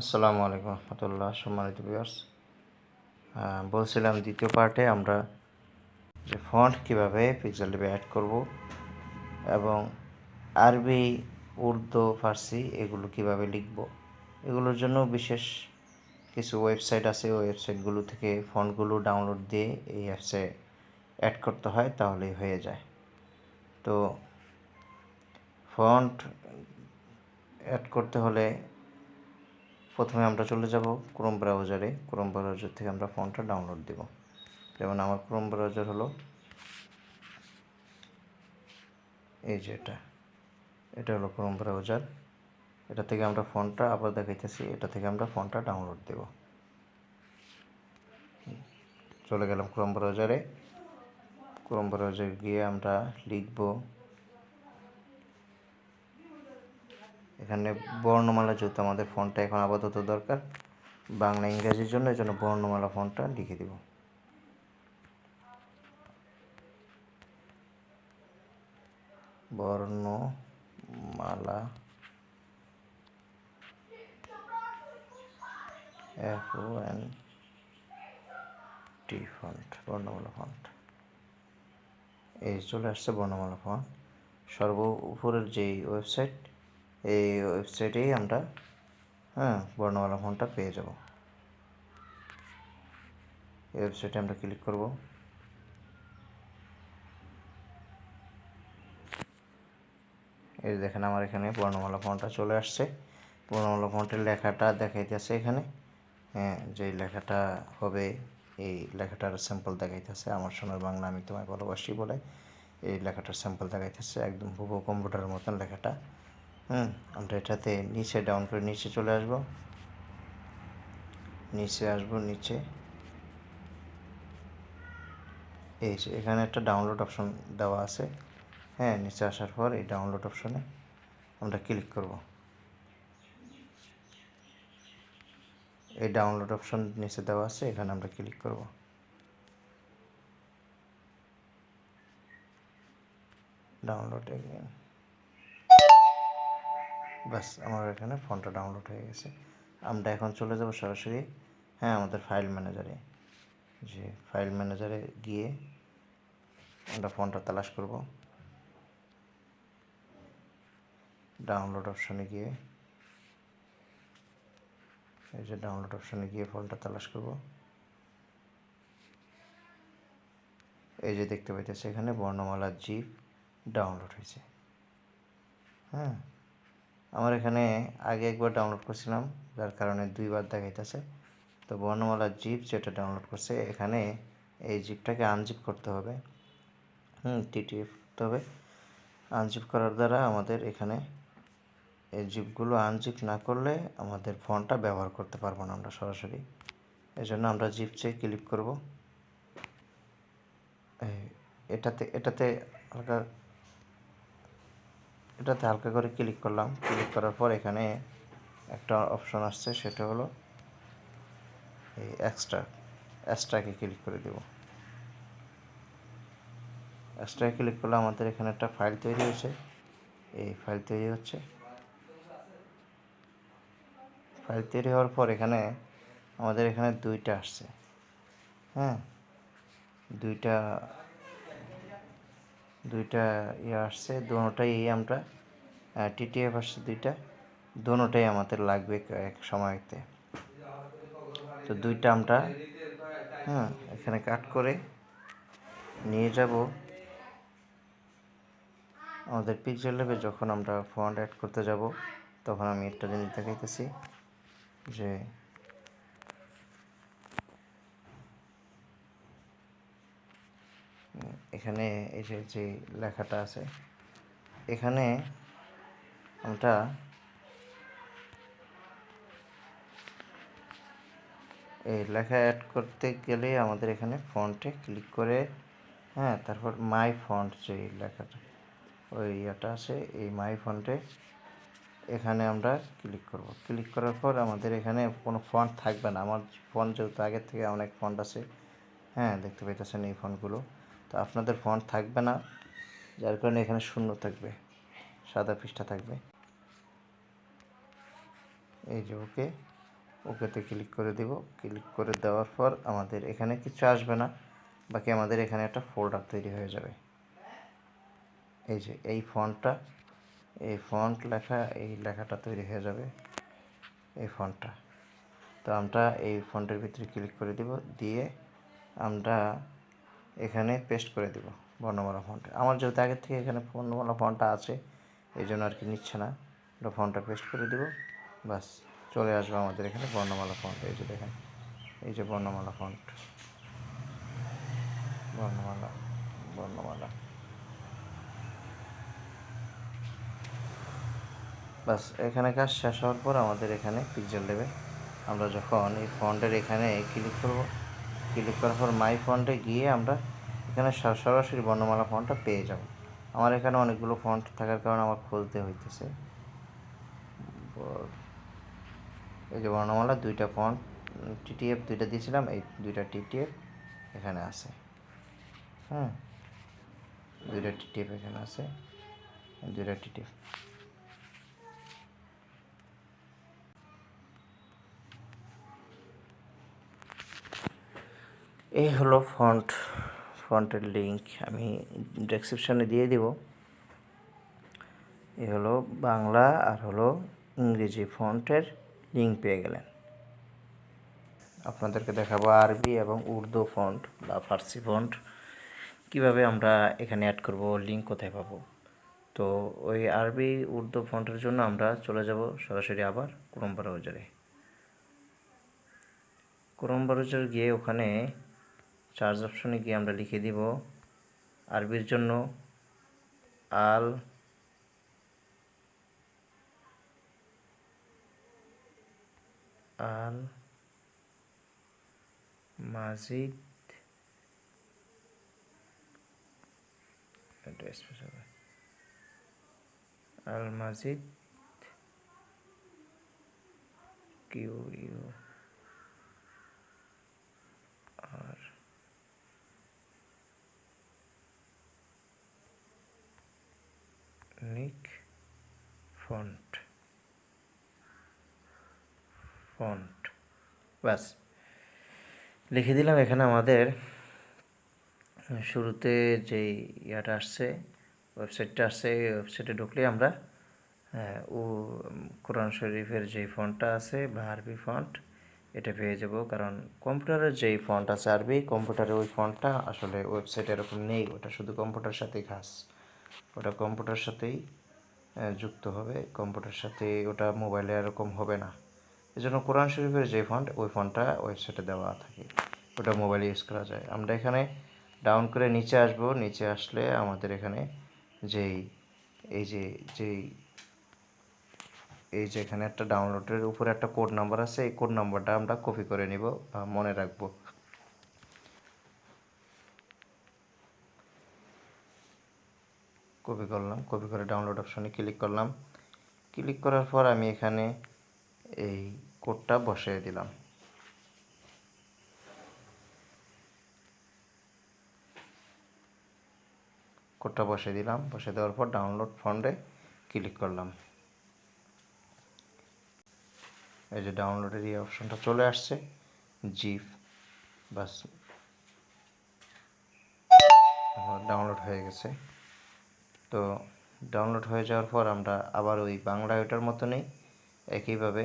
আসসালামু আলাইকুম রহমতুল্লাহ, সম্মানিত ভিউয়ার্স বলছিলাম দ্বিতীয় পার্টে আমরা যে ফন্ট কীভাবে পিক্সেল টিপে অ্যাড করব এবং আরবি, উর্দু, ফার্সি এগুলো কীভাবে লিখব। এগুলোর জন্য বিশেষ কিছু ওয়েবসাইট আছে, ওই ওয়েবসাইটগুলো থেকে ফন্টগুলো ডাউনলোড দিয়ে এই অ্যাপসে অ্যাড করতে হয়, তাহলেই হয়ে যায়। তো ফন্ট অ্যাড করতে হলে প্রথমে আমরা চলে যাব ক্রোম ব্রাউজারে ক্রোম ব্রাউজার থেকে আমরা ফোনটা ডাউনলোড দেব। যেমন আমার ক্রোম ব্রাউজার হলো এই যে এটা। এটা হলো ক্রোম ব্রাউজার এটা থেকে আমরা ফোনটা আবার দেখাইতেছি। এটা থেকে আমরা ফোনটা ডাউনলোড দেব। চলে গেলাম ক্রোম ব্রাউজারে ক্রোম ব্রাউজারে গিয়ে আমরা লিখব এখানে বর্ণমালা যেহেতু আমাদের ফোনটা এখন আপাতত দরকার। বাংলা, ইংরেজির জন্য এই জন্য বর্ণমালা ফোনটা লিখে দিব। Barnamala F O N T font Barnamala font এই চলে আসছে বর্ণমালা ফন্ট সর্ব উপরের যেই ওয়েবসাইট এই ওয়েবসাইটেই আমরা হ্যাঁ বর্ণমালা ফোনটা পেয়ে যাব। এই ওয়েবসাইটে আমরা ক্লিক করব। এই দেখেন আমার এখানে বর্ণমালা ফোনটা চলে আসছে। বর্ণমালা ফোনটের লেখাটা দেখাইতেছে এখানে। হ্যাঁ যে লেখাটা হবে, এই লেখাটার স্যাম্পল দেখাইতেছে আমার সোনার বাংলা আমি তোমায় ভালোবাসি বলে এই লেখাটার স্যাম্পল দেখাইতেছে একদম হুবহু কম্পিউটারের মতন লেখাটা। হুম, আমরা এটাতে নিচে ডাউন করে নিচে চলে আসব। নিচে আসব, নিচে। এই এখানে একটা ডাউনলোড অপশন দেওয়া আছে। হ্যাঁ নিচে আসার পর এই ডাউনলোড অপশনে আমরা ক্লিক করব। এই ডাউনলোড অপশন নিচে দেওয়া আছে, এখানে আমরা ক্লিক করব। ডাউনলোড এগেন ব্যাস, আমার এখানে ফোনটা ডাউনলোড হয়ে গেছে। আমরা এখন চলে যাব সরাসরি হ্যাঁ আমাদের ফাইল ম্যানেজারে যে ফাইল ম্যানেজারে গিয়ে আমরা ফোনটা তালাশ করব। ডাউনলোড অপশনে গিয়ে, এই যে ডাউনলোড অপশনে গিয়ে ফোনটা তালাশ করব। এই যে দেখতে পাইতেছে এখানে বর্ণমালা জিপ ডাউনলোড হয়েছে। হ্যাঁ আমার এখানে আগে একবার ডাউনলোড করছিলাম, যার কারণে দুইবার দেখাইতেছে। তো বর্ণমালা জিপ যেটা ডাউনলোড করছে, এখানে এই জিপটাকে আনজিপ করতে হবে। হুম টিটিএফ করতে হবে। আনজিপ করার দ্বারা আমাদের এখানে এই জিপগুলো আনজিপ না করলে আমাদের ফোনটা ব্যবহার করতে পারব না আমরা সরাসরি। এই জন্য আমরা জিপ চেয়ে ক্লিক করব। এটাতে এটাতে হালকা এটাতে হালকা করে ক্লিক করলাম। ক্লিক করার পর এখানে একটা অপশন আসছে, সেটা হলো এই এক্সট্রা এক্সট্রাকে ক্লিক করে দেব। এক্সট্রাকে ক্লিক করলে আমাদের এখানে একটা ফাইল তৈরি হয়েছে। এই ফাইল তৈরি হচ্ছে। ফাইল তৈরি হওয়ার পর এখানে আমাদের এখানে দুইটা আসছে। হ্যাঁ? দুইটা দুইটা ইয়ে আসছে দোনোটাই আমরা টিটিএফ আসছে দুইটা দোনোটাই আমাদের লাগবে এক সময়তে। তো দুইটা আমরা হ্যাঁ এখানে কাট করে নিয়ে যাব। আমাদের পিকচার লেবে যখন আমরা ফন্ট অ্যাড করতে যাব, তখন আমি একটা জিনিস দেখাইতেছি যে এখানে এই যে যে লেখাটা আছে, এখানে আমরা এই লেখা অ্যাড করতে গেলে আমাদের এখানে ফন্টে ক্লিক করে হ্যাঁ তারপর মাই ফন্ট যে লেখাটা, ওই ইয়েটা আছে, এই মাই ফন্টে এখানে আমরা ক্লিক করব। ক্লিক করার পর আমাদের এখানে কোনো ফন্ট থাকবে না। আমার ফন্ট যেহেতু আগের থেকে অনেক ফন্ট আছে হ্যাঁ দেখতে পাইতেছেন এই ফন্টগুলো তো আপনাদের ফন্ট থাকবে না, যার কারণে এখানে শূন্য থাকবে, সাদা পৃষ্ঠা থাকবে। এই যে ওকে, ওকেতে ক্লিক করে দিব। ক্লিক করে দেওয়ার পর আমাদের এখানে কিছু আসবে না, বাকি আমাদের এখানে একটা ফোল্ডার তৈরি হয়ে যাবে। এই যে এই ফন্টটা এই ফন্ট লেখা, এই লেখাটা তৈরি হয়ে যাবে, এই ফন্টটা তো আমরা এই ফন্টের ভিতরে ক্লিক করে দিব, দিয়ে আমরা এখানে পেস্ট করে দিব বর্ণমালা ফন্টে আমার যেহেতু আগের থেকে এখানে বর্ণমালা ফন্টটা আছে, এই জন্য আর কি নিচ্ছে না। ওটা ফন্টটা পেস্ট করে দিব। বাস চলে আসবে আমাদের এখানে বর্ণমালা ফন্ট এই যে দেখেন, এই যে বর্ণমালা ফন্ট বর্ণমালা বর্ণমালা। বাস এখানে কাজ শেষ হওয়ার পর আমাদের এখানে পিকচার দেবে। আমরা যখন এই ফন্টের এখানে ক্লিক করব ক্লিক করার পর মাই ফন্টে গিয়ে আমরা এখানে সরাসরি বর্ণমালা ফন্টটা পেয়ে যাব। আমার এখানে অনেকগুলো ফন্ট থাকার কারণে আমার খুলতে হইতেছে। এই যে বর্ণমালা, দুইটা ফন্ট টিটিএফ দুইটা দিয়েছিলাম, এই দুইটা টিটিএফ এখানে আছে। হ্যাঁ দুইটা টিটিএফ এখানে আছে, দুইটা টিটিএফ এই হলো ফন্ট, ফন্টের লিংক। আমি ডেসক্রিপশনে দিয়ে দিব। এই হলো বাংলা, আর হলো ইংরেজি ফন্টের লিঙ্ক পেয়ে গেলেন। আপনাদেরকে দেখাবো আরবি এবং উর্দু ফন্ট বা ফার্সি ফন্ট। কীভাবে আমরা এখানে অ্যাড করব লিঙ্ক কোথায় পাবো? তো ওই আরবি, উর্দু ফন্টের জন্য আমরা চলে যাব সরাসরি আবার ক্রোম ব্রাউজারে। ক্রোম ব্রাউজার গিয়ে ওখানে চার্জ অপশনে গিয়ে আমরা লিখে দিব আরবির জন্য Al Al Majid. Al Majid Quranic font font, ব্যাস। লিখে দিলাম এখানে আমাদের শুরুতে যেই ইয়াটা আসছে, ওয়েবসাইটটা আসছে, এই ওয়েবসাইটে ঢুকলে আমরা ও কোরআন শরীফের যেই ফন্টটা আছে, বা আরবি ফন্ট, এটা পেয়ে যাব। কারণ কম্পিউটারের যেই ফন্ট আছে আরবি, কম্পিউটারে ওই ফন্টটা আসলে ওয়েবসাইটে এরকম নেই, ওটা শুধু কম্পিউটার সাথেই খাস। ওটা কম্পিউটার সাথেই যুক্ত হবে। কম্পিউটার সাথে ওটা মোবাইলে এরকম হবে না। এই জন্য কোরআন শরীফের যে ফন্ট ওই ফন্টটা ওয়েবসাইটে দেওয়া থাকে। ওটা মোবাইলে ইউজ করা যায়। আমরা এখানে ডাউন করে নিচে আসব। নিচে আসলে আমাদের এখানে যেই, এই যে, যেই, এই যে এখানে একটা ডাউনলোডের উপরে একটা কোড নাম্বার আছে। এই কোড নাম্বারটা আমরা কপি করে নিব মনে রাখব। কপি করলাম কপি করে ডাউনলোড অপশনে ক্লিক করলাম। ক্লিক করার পর আমি এখানে এই কোডটা বসিয়ে দিলাম। কোডটা বসিয়ে দিলাম, বসিয়ে দেওয়ার পর ডাউনলোড ফন্ডে ক্লিক করলাম। এই যে ডাউনলোডের এই অপশনটা চলে আসছে জিপ বাস। ডাউনলোড হয়ে গেছে। তো ডাউনলোড হয়ে যাওয়ার পর আমরা আবার ওই বাংলা ওইটার মতনই একইভাবে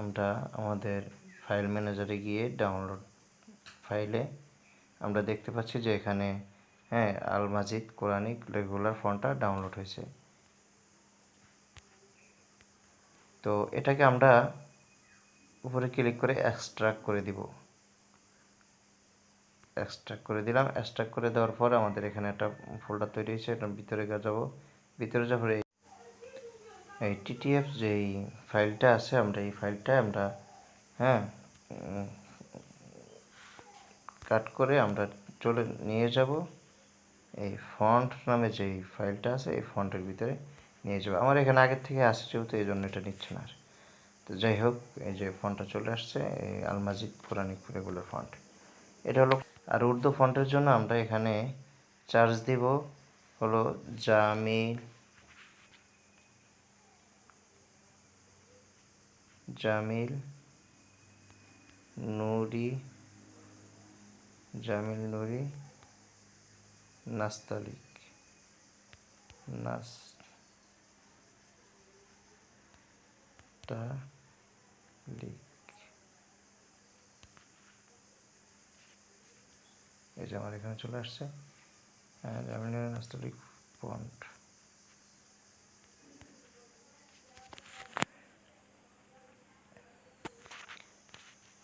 আমরা আমাদের ফাইল ম্যানেজারে গিয়ে ডাউনলোড ফাইলে আমরা দেখতে পাচ্ছি যে এখানে হ্যাঁ আল মাজিদ কোরআনিক রেগুলার ফোনটা ডাউনলোড হয়েছে। তো এটাকে আমরা উপরে ক্লিক করে এক্সট্রাক্ট করে দিব। এক্সট্রাক্ট করে দিলাম। এক্সট্রাক্ট করে দেওয়ার পর আমাদের এখানে একটা ফোল্ডার তৈরি হয়েছে এটার ভিতরে যাব। ভিতরে যাওয়ার এই- এই টিটিএফ যেই ফাইলটা আছে, আমরা এই ফাইলটা আমরা হ্যাঁ কাট করে আমরা চলে নিয়ে যাব। এই ফন্ট নামে যেই ফাইলটা আছে, এই ফন্টের ভিতরে নিয়ে যাব। আমার এখানে আগের থেকে আসছে যেহেতু, এই জন্য এটা নিচ্ছে না আর। তো যাই হোক, এই যে ফন্টটা চলে আসছে, এই আলমাজিদ কোরআনিক রেগুলার ফন্ট এটা হলো আর উর্দু ফন্টের জন্য আমরা এখানে চার্জ দিব হলো জামিল জামিল নুরি জামিল নুরি নাস্তালিক নাস্তালিক। এই যে আমার এখানে চলে আসছে। ফন্ট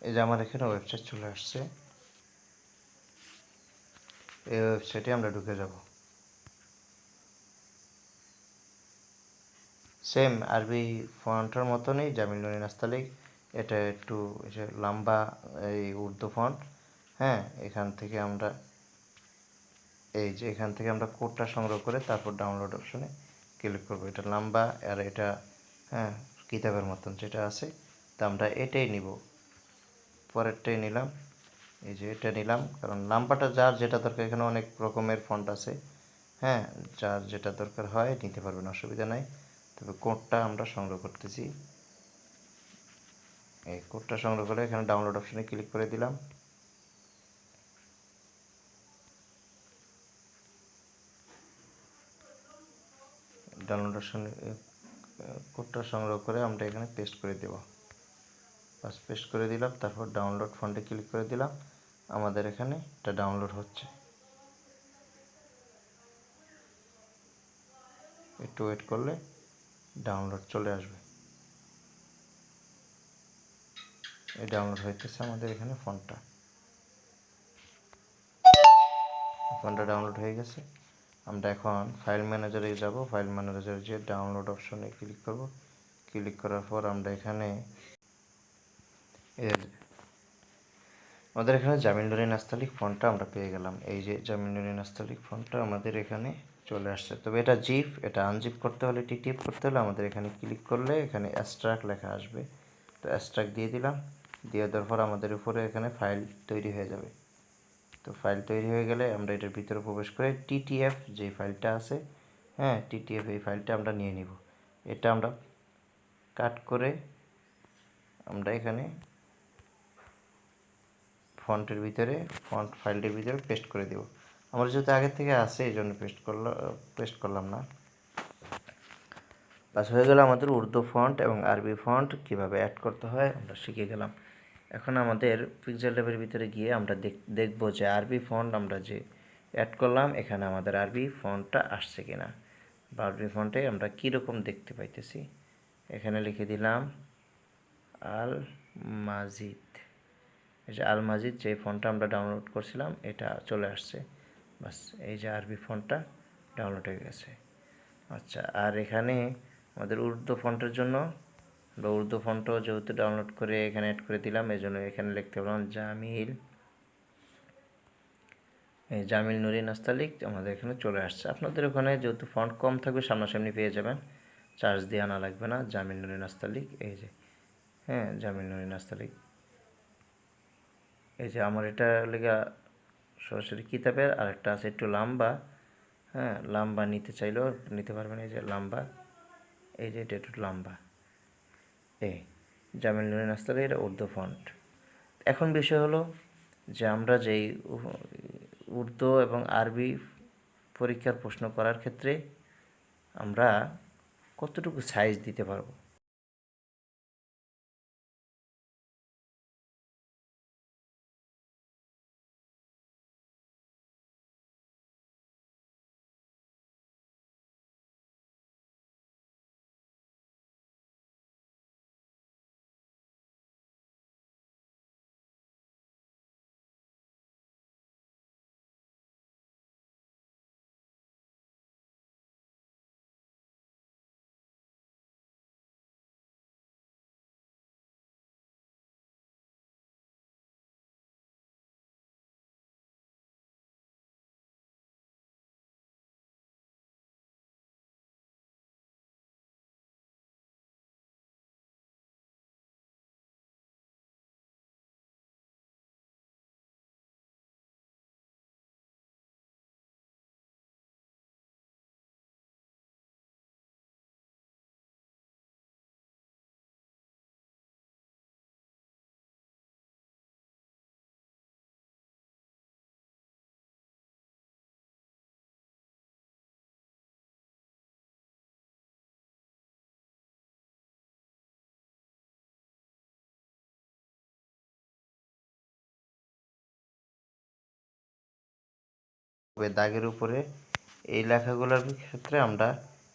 এই যে আমার এখানে ওয়েবসাইট চলে আসছে। এই ওয়েবসাইটে আমরা ঢুকে যাব। সেম আরবি ফন্টের মতনই জামিল নুরি নাস্তালিক এটা একটু লম্বা, এই উর্দু ফন্ট হ্যাঁ এখান থেকে আমরা, এই যে এখান থেকে আমরা কোডটা সংগ্রহ করে তারপর ডাউনলোড অপশনে ক্লিক করব। এটা লম্বা আর এটা হ্যাঁ কিতাবের মতন যেটা আছে, তা আমরা এটাই নিব। পরেরটাই নিলাম, এই যে এটা নিলাম, কারণ নাম্বারটা যার যেটা দরকার, এখানে অনেক রকমের ফন্ট আছে। হ্যাঁ যার যেটা দরকার হয় নিতে পারবেন, অসুবিধা নাই। তবে কোডটা আমরা সংগ্রহ করতেছি। এই কোডটা সংগ্রহ করে এখানে ডাউনলোড অপশনে ক্লিক করে দিলাম। ডাউনলোড অপশনে কোডটা সংগ্রহ করে আমরা এখানে পেস্ট করে দেব। বাস পেস্ট করে দিলাম, তারপর ডাউনলোড ফন্টে ক্লিক করে দিলাম, আমাদের এখানে এটা ডাউনলোড হচ্ছে। একটু ওয়েট করলে ডাউনলোড চলে আসবে। এই ডাউনলোড হইতেছে আমাদের এখানে ফোনটা ফোনটা ডাউনলোড হয়ে গেছে। আমরা এখন ফাইল ম্যানেজারে যাব। ফাইল ম্যানেজারে যে ডাউনলোড অপশনে ক্লিক করব। ক্লিক করার পর আমরা এখানে এর আমাদের এখানে জামিল নুরি নাস্তালিক ফোনটা আমরা পেয়ে গেলাম। এই যে জামিল নুরি নাস্তালিক ফোনটা আমাদের এখানে চলে আসছে। তবে এটা জিপ এটা আনজিপ করতে হলে টিটিএফ করতে হলে আমাদের এখানে ক্লিক করলে এখানে অ্যাস্ট্রাক লেখা আসবে। তো অ্যাস্ট্রাক দিয়ে দিলাম। দিয়ে দেওয়ার পর আমাদের উপরে এখানে ফাইল তৈরি হয়ে যাবে। তো ফাইল তৈরি হয়ে গেলে আমরা এটার ভিতরে প্রবেশ করে টিটিএফ যে ফাইলটা আছে হ্যাঁ টিটিএফ এই ফাইলটা আমরা নিয়ে নিব। এটা আমরা কাট করে আমরা এখানে ফন্টের ভিতরে ফন্ট ফাইলটির ভিতরে পেস্ট করে দেব। আমার যেহেতু আগে থেকে আছে, এই জন্য পেস্ট করলাম পেস্ট করলাম না। বাস হয়ে গেল আমাদের উর্দু ফন্ট এবং আরবি ফন্ট কীভাবে অ্যাড করতে হয়, আমরা শিখে গেলাম। এখন আমাদের পিক্সেল ল্যাবের ভিতরে গিয়ে আমরা দেখব যে আরবি ফন্ট আমরা যে অ্যাড করলাম, এখানে আমাদের আরবি ফন্টটা আসছে কিনা। বা আরবি ফন্টে আমরা কীরকম দেখতে পাইতেছি? এখানে লিখে দিলাম, আল মাজিদ। এই যে আল মাজিদ যে ফোনটা আমরা ডাউনলোড করছিলাম, এটা চলে আসছে। বাস, এই যে আরবি ফোনটা ডাউনলোড হয়ে গেছে। আচ্ছা আর এখানে আমাদের উর্দু ফন্টের জন্য বা উর্দু ফন্টও যেহেতু ডাউনলোড করে এখানে অ্যাড করে দিলাম এই জন্য এখানে লিখতে পারলাম জামিল। এই জামিল নুরি নাস্তালিক আমাদের এখানে চলে আসছে। আপনাদের ওখানে যেহেতু ফন্ট কম থাকবে, সামনাসামনি পেয়ে যাবেন। চার্জ দিয়ে আনা লাগবে না, জামিল নুরি নাস্তালিক এই যে হ্যাঁ জামিল নুরি নাস্তালিক এই যে আমার এটা লেগা সরাসরি কিতাবের আর একটা আছে, একটু লম্বা। হ্যাঁ লম্বা নিতে চাইলেও নিতে পারবেন, এই যে লম্বা। এই যে এটা একটু লম্বা। এই জামিল নুরি নাস্তালি এটা উর্দু ফন্ট এখন বিষয় হলো যে আমরা যেই উর্দু এবং আরবি পরীক্ষার প্রশ্ন করার ক্ষেত্রে আমরা কতটুকু সাইজ দিতে পারব? তবে দাগের উপরে। এই লেখাগুলোর ক্ষেত্রে আমরা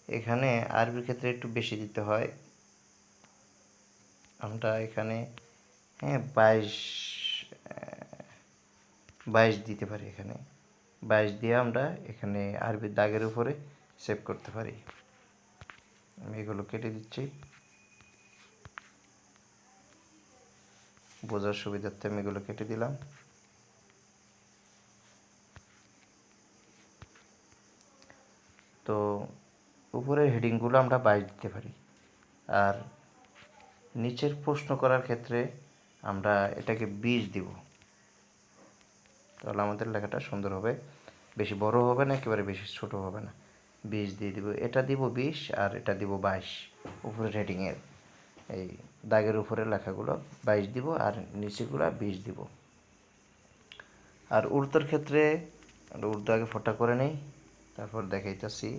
এখানে আরবির ক্ষেত্রে একটু বেশি দিতে হয়। আমরা এখানে হ্যাঁ বাইশ বাইশ দিতে পারি এখানে। বাইশ দিয়ে আমরা এখানে আরবির দাগের উপরে সেভ করতে পারি। আমি এগুলো কেটে দিচ্ছি। বোঝার সুবিধার্থে আমি এগুলো কেটে দিলাম। তো উপরের হেডিংগুলো আমরা বাইশ দিতে পারি। আর নিচের প্রশ্ন করার ক্ষেত্রে আমরা এটাকে বিশ দিব। তাহলে আমাদের লেখাটা সুন্দর হবে। বেশি বড় হবে না, একেবারে বেশি ছোট হবে না। বিশ দিয়ে দিব। এটা দিব বিশ আর এটা দিব বাইশ উপরের হেডিংয়ের এই দাগের উপরে লেখাগুলো বাইশ দিব আর নিচেগুলো বিশ দিব। আর উর্দুর ক্ষেত্রে, উর্দু আগে ফোটা করে নেই। তারপর দেখাইতেছি।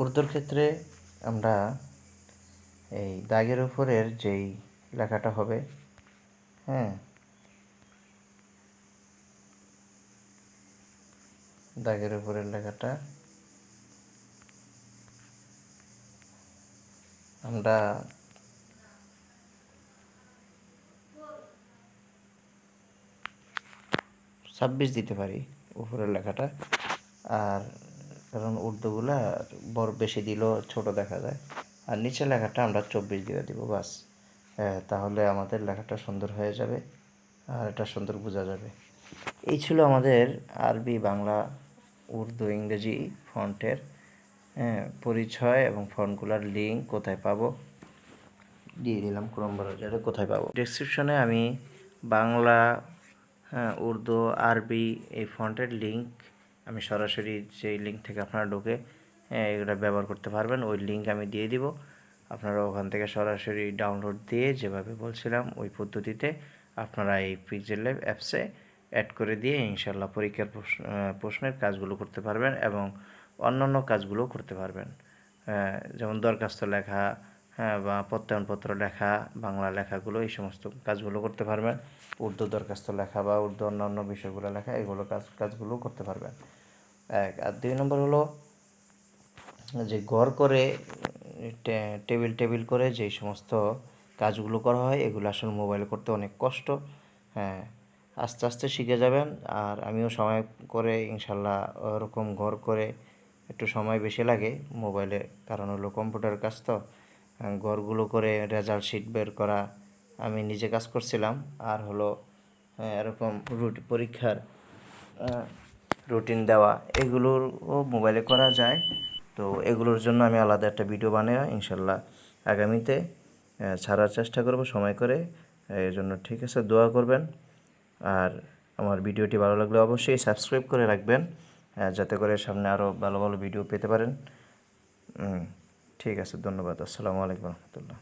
উর্দুর ক্ষেত্রে আমরা এই দাগের উপরের যেই লেখাটা হবে হ্যাঁ দাগের উপরের লেখাটা আমরা ছাব্বিশ দিতে পারি উপরের লেখাটা। আর কারণ উর্দুগুলা বড় বেশি দিলেও ছোট দেখা যায়। আর নিচে লেখাটা আমরা চব্বিশ দিয়ে দিব, বাস। হ্যাঁ তাহলে আমাদের লেখাটা সুন্দর হয়ে যাবে আর এটা সুন্দর বোঝা যাবে। এই ছিল আমাদের আরবি, বাংলা, উর্দু, ইংরেজি ফন্টের পরিচয় এবং ফন্টগুলোর লিঙ্ক কোথায় পাবো? দিয়ে দিলাম ক্রম কোথায় পাবো? ডেসক্রিপশনে আমি বাংলা হ্যাঁ উর্দু, আরবি এই ফন্টের লিঙ্ক আমি সরাসরি যেই লিঙ্ক থেকে আপনারা ঢুকে এগুলো ব্যবহার করতে পারবেন, ওই লিঙ্ক আমি দিয়ে দিব। আপনারা ওখান থেকে সরাসরি ডাউনলোড দিয়ে যেভাবে বলছিলাম, ওই পদ্ধতিতে আপনারা এই পিকজেল ল্যাব অ্যাপসে অ্যাড করে দিয়ে ইনশাল্লাহ পরীক্ষার প্রশ্ন প্রশ্নের কাজগুলো করতে পারবেন এবং অন্যান্য কাজগুলো করতে পারবেন। যেমন দরখাস্ত লেখা হ্যাঁ বা প্রত্যয়নপত্র লেখা, বাংলা লেখাগুলো, এই সমস্ত কাজগুলো করতে পারবেন। উর্দু দরখাস্ত লেখা বা উর্দু অন্যান্য বিষয়গুলো লেখা, এগুলো কাজ কাজগুলো করতে পারবেন। এক আর দুই নম্বর হলো যে ঘর করে টেবিল টেবিল করে যেই সমস্ত কাজগুলো করা হয় এগুলো আসলে মোবাইলে করতে অনেক কষ্ট। হ্যাঁ আস্তে আস্তে শিখে যাবেন আর আমিও সময় করে ইনশাল্লাহ ওরকম ঘর করে একটু সময় বেশি লাগে মোবাইলে কারণ হলো কম্পিউটার কাজ তো। ঘরগুলো করে রেজাল্ট শিট বের করা আমি নিজে কাজ করছিলাম আর হলো আহ, এরকম রুট পরীক্ষার রুটিন দেওয়া এগুলোরও মোবাইলে করা যায়। তো এগুলোর জন্য আমি আলাদা একটা ভিডিও বানিয়ে ইনশাল্লাহ আগামীতে ছাড়ার চেষ্টা করব, সময় করে। এই জন্য ঠিক আছে, দোয়া করবেন। আর আমার ভিডিওটি ভালো লাগলে অবশ্যই সাবস্ক্রাইব করে রাখবেন যাতে করে সামনে আরও ভালো ভালো ভিডিও পেতে পারেন। ঠিক আছে, ধন্যবাদ। আসসালামু আলাইকুম রহমতুল্লাহ।